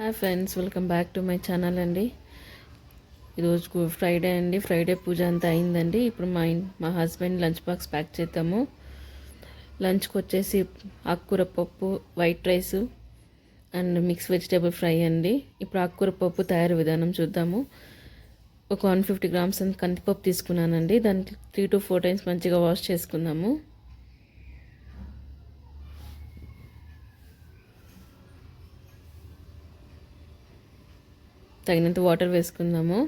Hi friends welcome back to my channel అండి. ఈరోజు Friday అండి. ఫ్రైడే పూజ అంతా అయిందండి. ఇప్పుడు మా మా హస్బెండ్ లంచ్ బాక్స్ ప్యాక్ చేద్దాము. లంచ్కి వచ్చేసి ఆకుకూర పప్పు white rice and mix vegetable fry అండి. ఇప్పుడు ఆకుకూర పప్పు తయారు విధానం చూద్దాము. ఒక వన్ ఫిఫ్టీ గ్రామ్స్ అంత కందిపప్పు తీసుకున్నానండి. దానికి త్రీ టు ఫోర్ టైమ్స్ మంచిగా వాష్ చేసుకుందాము. తగినంత వాటర్ వేసుకుందాము.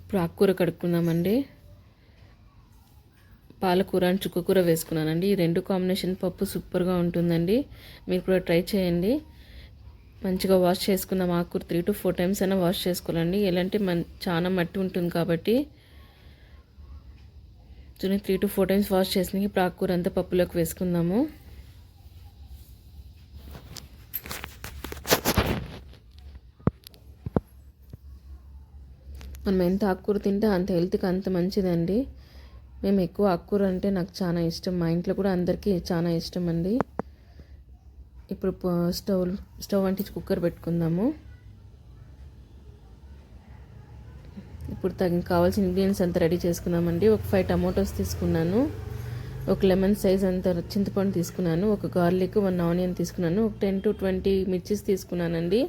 ఇప్పుడు ఆకుకూర కడుక్కుందామండి. పాలకూర అండ్ చుక్కకూర వేసుకున్నానండి. ఈ రెండు కాంబినేషన్ పప్పు సూపర్గా ఉంటుందండి. మీరు కూడా ట్రై చేయండి. మంచిగా వాష్ చేసుకుందాం ఆకుకూర త్రీ టు ఫోర్ టైమ్స్ అయినా వాష్ చేసుకోవాలండి. ఎలాంటి మన చాలా మట్టి ఉంటుంది కాబట్టి. చూడండి three to four times wash చేసిన ఇప్పుడు ఆకుకూర అంతా పప్పులోకి వేసుకుందాము. మనం ఎంత ఆకుకూర తింటే అంత హెల్త్కి అంత మంచిదండి. మేము ఎక్కువ ఆకుకూర అంటే నాకు చాలా ఇష్టం. మా ఇంట్లో కూడా అందరికీ చాలా ఇష్టం అండి. ఇప్పుడు స్టవ్ స్టవ్ అంటించి కుక్కర్ పెట్టుకుందాము. ఇప్పుడు తగిన కావాల్సిన ఇంగ్రీడియంట్స్ అంతా రెడీ చేసుకుందామండి. ఒక ఫైవ్ టమాటోస్ తీసుకున్నాను. ఒక లెమన్ సైజ్ అంత చింతపండు తీసుకున్నాను. ఒక గార్లిక్ వన్ ఆనియన్ తీసుకున్నాను. ఒక టెన్ టు ట్వంటీ మిర్చిస్ తీసుకున్నానండి.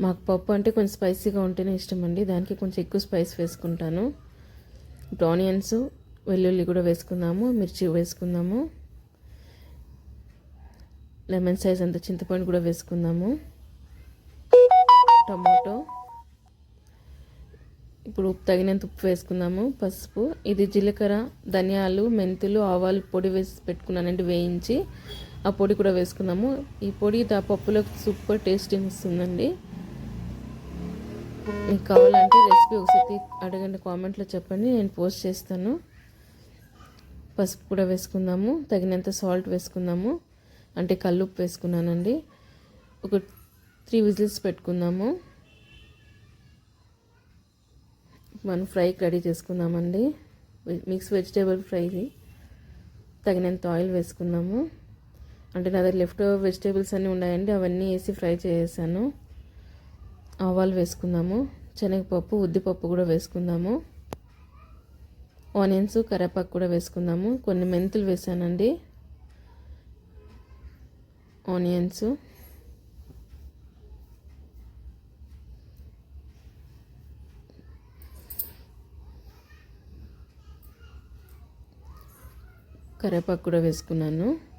మాకు పప్పు అంటే కొంచెం స్పైసీగా ఉంటేనే ఇష్టం అండి దానికి కొంచెం ఎక్కువ స్పైస్ వేసుకుంటాను. ఇప్పుడు ఆనియన్స్ వెల్లుల్లి కూడా వేసుకుందాము మిర్చి వేసుకుందాము. లెమన్ సైజ్ అంత చింతపండు కూడా వేసుకుందాము. టమాటో. ఇప్పుడు ఉప్పు తగినంత ఉప్పు వేసుకుందాము పసుపు. ఇది జీలకర్ర ధనియాలు మెంతులు ఆవాలు పొడి వేసి పెట్టుకున్నానండి వేయించి. ఆ పొడి కూడా వేసుకుందాము. ఈ పొడి ఆ పప్పులోకి సూపర్ టేస్టింగ్ వస్తుందండి మీకు కావాలంటే రెసిపీ ఒకసారి అడగండి కామెంట్లో చెప్పండి. నేను పోస్ట్ చేస్తాను. పసుపు కూడా వేసుకుందాము. తగినంత సాల్ట్ వేసుకుందాము. అంటే కల్లుప్పు వేసుకున్నానండి. ఒక త్రీ విజిల్స్ పెట్టుకుందాము. మనం ఫ్రైకి రెడీ చేసుకుందామండి. మిక్స్ వెజిటేబుల్ ఫ్రైది. తగినంత ఆయిల్ వేసుకుందాము. అంటే నా దగ్గర లెఫ్ట్ వెజిటేబుల్స్ అన్నీ ఉన్నాయండి. అవన్నీ వేసి ఫ్రై చేసేసాను. ఆవాలు వేసుకుందాము. శనగపప్పు ఉద్దిపప్పు కూడా వేసుకుందాము. ఆనియన్స్ కరివేపాకు కూడా వేసుకుందాము. కొన్ని మెంతులు వేసానండి. ఆనియన్స్. కరివేపాకు కూడా వేసుకున్నాను.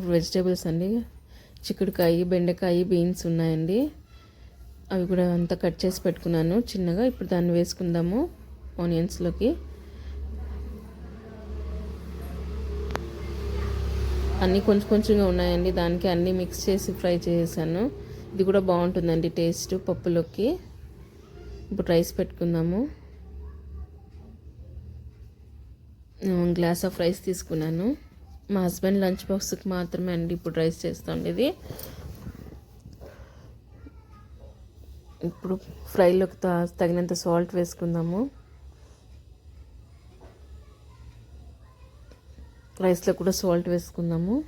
ఇప్పుడు వెజిటేబుల్స్ అండి. చిక్కుడుకాయ బెండకాయ బీన్స్ ఉన్నాయండి. అవి కూడా అంతా కట్ చేసి పెట్టుకున్నాను. చిన్నగా ఇప్పుడు దాన్ని వేసుకుందాము ఆనియన్స్లోకి అన్నీ కొంచెం కొంచెంగా ఉన్నాయండి. దానికి అన్నీ మిక్స్ చేసి ఫ్రై చేసాను. ఇది కూడా బాగుంటుందండి టేస్ట్ పప్పులోకి. ఇప్పుడు రైస్ పెట్టుకుందాము. గ్లాస్ ఆఫ్ రైస్ తీసుకున్నాను. మా హస్బెండ్ లంచ్ బాక్స్కి మాత్రమే అండి ఇప్పుడు రైస్ చేస్తుండేది ఇప్పుడు ఫ్రైలోకి త- తగినంత సాల్ట్ వేసుకుందాము. రైస్లో కూడా సాల్ట్ వేసుకుందాము.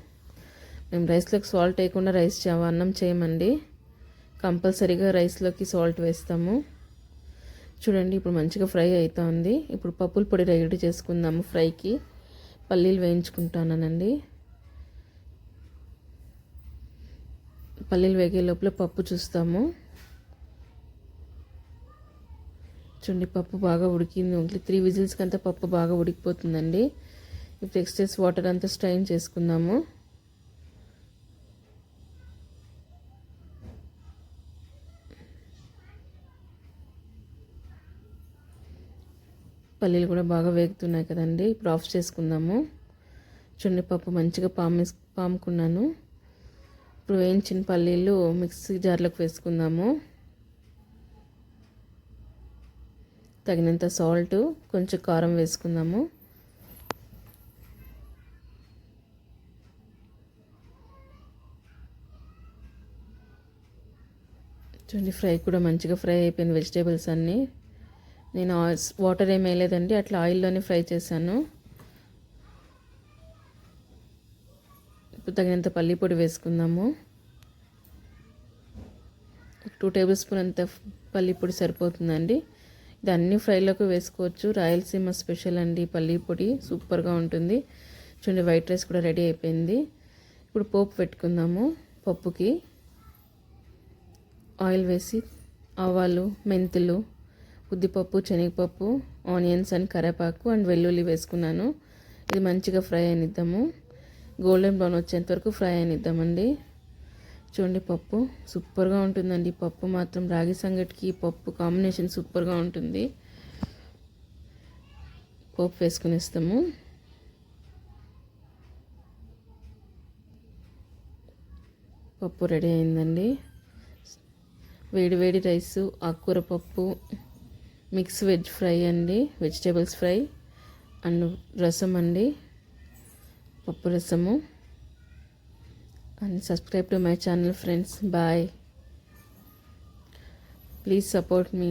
మేము రైస్లోకి సాల్ట్ వేయకుండా రైస్ చే- అన్నం చేయమండి. కంపల్సరీగా రైస్లోకి సాల్ట్ వేస్తాము. చూడండి ఇప్పుడు మంచిగా ఫ్రై అవుతుంది ఇప్పుడు పప్పుల పొడి రెడీ చేసుకుందాము ఫ్రైకి. పల్లీలు వేయించుకుంటానండి పల్లీలు వేగే లోపల పప్పు చూస్తాము. చూడండి పప్పు బాగా ఉడికింది. ఓన్లీ త్రీ విజిల్స్కి అంతా పప్పు బాగా ఉడికిపోతుందండి. ఇప్పుడు ఎక్స్ట్రెస్ వాటర్ అంతా స్ట్రైన్ చేసుకుందాము. పల్లీలు కూడా బాగా వేగుతున్నాయి కదండి. ఇప్పుడు ఆఫ్ చేసుకుందాము. చుండి పప్పు మంచిగా పాము పాముకున్నాను. ఇప్పుడు వేయించిన పల్లీలు మిక్సీ జార్లోకి వేసుకుందాము. తగినంత సాల్ట్ కొంచెం కారం వేసుకుందాము. చూడండి ఫ్రై కూడా మంచిగా ఫ్రై అయిపోయింది. వెజిటేబుల్స్ అన్నీ నేను వాటర్ ఏమి వేయలేదండి అట్లా ఆయిల్లోనే ఫ్రై చేశాను. ఇప్పుడు తగినంత పల్లి పొడి వేసుకుందాము. టూ టేబుల్ స్పూన్ అంత పల్లి పొడి సరిపోతుందండి. ఇది అన్ని ఫ్రైలకు వేసుకోవచ్చు. రాయలసీమ స్పెషల్ అండి పల్లి పొడి సూపర్గా ఉంటుంది. చూడండి వైట్ రైస్ కూడా రెడీ అయిపోయింది. ఇప్పుడు పోపు పెట్టుకుందాము పప్పుకి. ఆయిల్ వేసి ఆవాలు మెంతులు ఉద్దిపప్పు శనగపప్పు ఆనియన్స్ అండ్ కరేపాకు అండ్ వెల్లుల్లి వేసుకున్నాను. ఇది మంచిగా ఫ్రై అయినిద్దాము. గోల్డెన్ బ్రౌన్ వచ్చేంత వరకు ఫ్రై అయినిద్దామండి. చూడండి పప్పు సూపర్గా ఉంటుందండి. పప్పు మాత్రం రాగి సంగటికి పప్పు కాంబినేషన్ సూపర్గా ఉంటుంది. పోపు వేసుకునేస్తాము. పప్పు రెడీ అయిందండి. వేడి వేడి రైసు ఆకుకూర పప్పు మిక్స్ వెజ్ ఫ్రై అండి వెజిటేబుల్స్ ఫ్రై అండ్ రసం అండి పప్పు రసము. And subscribe to my channel friends bye please support me